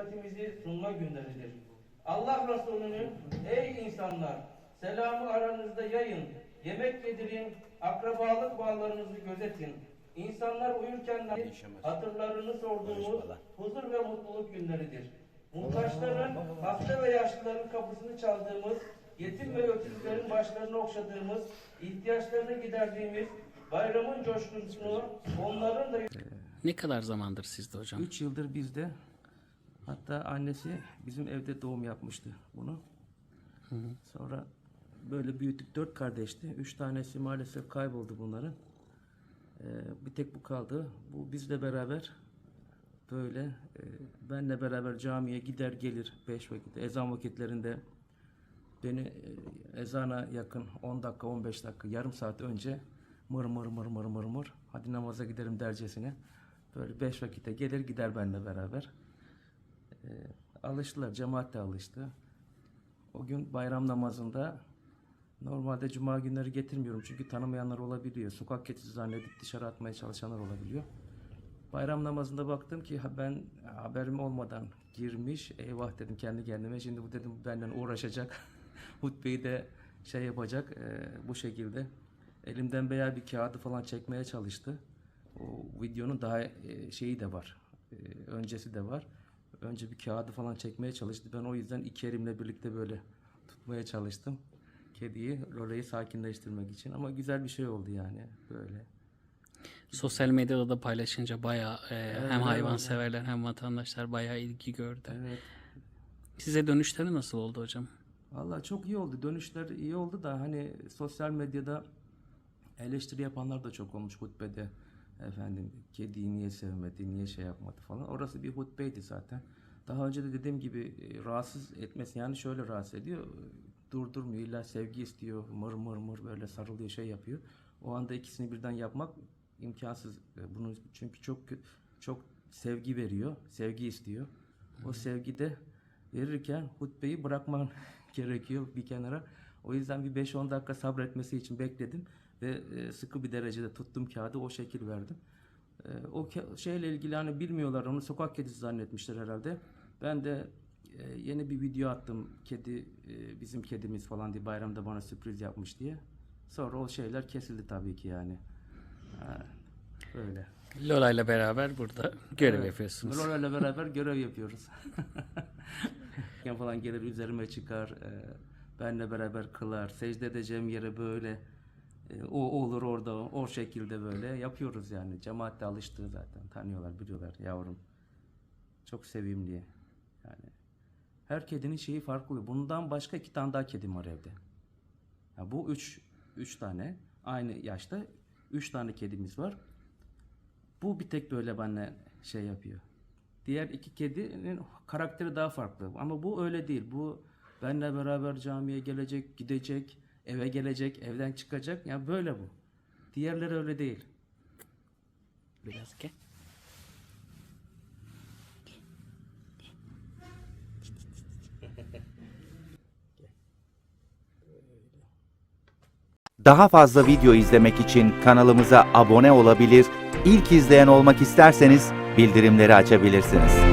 şefkatimizi sunma günleridir. Allah Resulü'nün ey insanlar selamı aranızda yayın, yemek yedirin, akrabalık bağlarınızı gözetin. İnsanlar uyurken hatırlarını sorduğumuz huzur ve mutluluk günleridir. Muhtaçların, hasta ve yaşlıların kapısını çaldığımız, yetim ve öksüzlerin başlarını okşadığımız, ihtiyaçlarını giderdiğimiz bayramın coşkusunu onların da Ne kadar zamandır sizde hocam? 3 yıldır bizde. Hatta annesi bizim evde doğum yapmıştı bunu. Sonra böyle büyüttük. Dört kardeşti. Üç tanesi maalesef kayboldu bunların. Ee, bir tek bu kaldı. Bu bizle beraber böyle e, benle beraber camiye gider gelir beş vakit. Ezan vakitlerinde beni e, ezana yakın 10 dakika 15 dakika yarım saat önce mır mır mır mır mır mır hadi namaza giderim dercesine böyle beş vakite gelir gider benimle beraber. E, alıştılar cemaat de alıştı. O gün bayram namazında normalde cuma günleri getirmiyorum çünkü tanımayanlar olabiliyor. Sokak kedisi zannedip dışarı atmaya çalışanlar olabiliyor. Bayram namazında baktım ki ben haberim olmadan girmiş. Eyvah dedim kendi kendime. Şimdi bu dedim benden uğraşacak. Hutbeyi de şey yapacak e, bu şekilde. Elimden veya bir kağıdı falan çekmeye çalıştı. O videonun daha e, şeyi de var. E, öncesi de var. Önce bir kağıdı falan çekmeye çalıştı. Ben o yüzden iki elimle birlikte böyle tutmaya çalıştım. Kediyi, Lola'yı sakinleştirmek için. Ama güzel bir şey oldu yani böyle. Sosyal medyada da paylaşınca bayağı e, hem evet. hayvanseverler hem vatandaşlar bayağı ilgi gördü. Evet. Size dönüşleri nasıl oldu hocam? Vallahi çok iyi oldu. Dönüşler iyi oldu da hani sosyal medyada eleştiri yapanlar da çok olmuş hutbede. Efendim kediyi niye sevmedi, niye şey yapmadı falan. Orası bir hutbeydi zaten. Daha önce de dediğim gibi e, rahatsız etmesi yani şöyle rahatsız ediyor. Durdurmuyor illa sevgi istiyor. Mır mır mır böyle sarılıyor şey yapıyor. O anda ikisini birden yapmak imkansız. E, Bunu çünkü çok çok sevgi veriyor. Sevgi istiyor. O sevgi de verirken hutbeyi bırakman gerekiyor bir kenara. O yüzden bir 5-10 dakika sabretmesi için bekledim ve e, sıkı bir derecede tuttum kağıdı o şekil verdim. E, O şeyle ilgili hani bilmiyorlar onu sokak kedisi zannetmişler herhalde. Ben de e, yeni bir video attım kedi bizim kedimiz falan diye bayramda bana sürpriz yapmış diye. Sonra o şeyler kesildi tabii ki yani. Ha, Böyle. Lola ile beraber burada görev Evet. yapıyorsunuz. Lola ile beraber görev yapıyoruz. Falan gelir üzerime çıkar. E, benle beraber kılar. Secde edeceğim yere böyle e, o olur orada o şekilde böyle yapıyoruz yani. Cemaat de alıştı zaten. Tanıyorlar, biliyorlar yavrum. Çok sevimli. Yani her kedinin şeyi farklı. Bundan başka iki tane daha kedim var evde. Ya bu üç, üç tane aynı yaşta üç tane kedimiz var. Bu bir tek böyle benimle şey yapıyor. Diğer iki kedinin karakteri daha farklı. Ama bu öyle değil. Bu benimle beraber camiye gelecek, gidecek, eve gelecek, evden çıkacak. Ya böyle bu. Diğerleri öyle değil. Biraz gel. Daha fazla video izlemek için kanalımıza abone olabilir, ilk izleyen olmak isterseniz bildirimleri açabilirsiniz.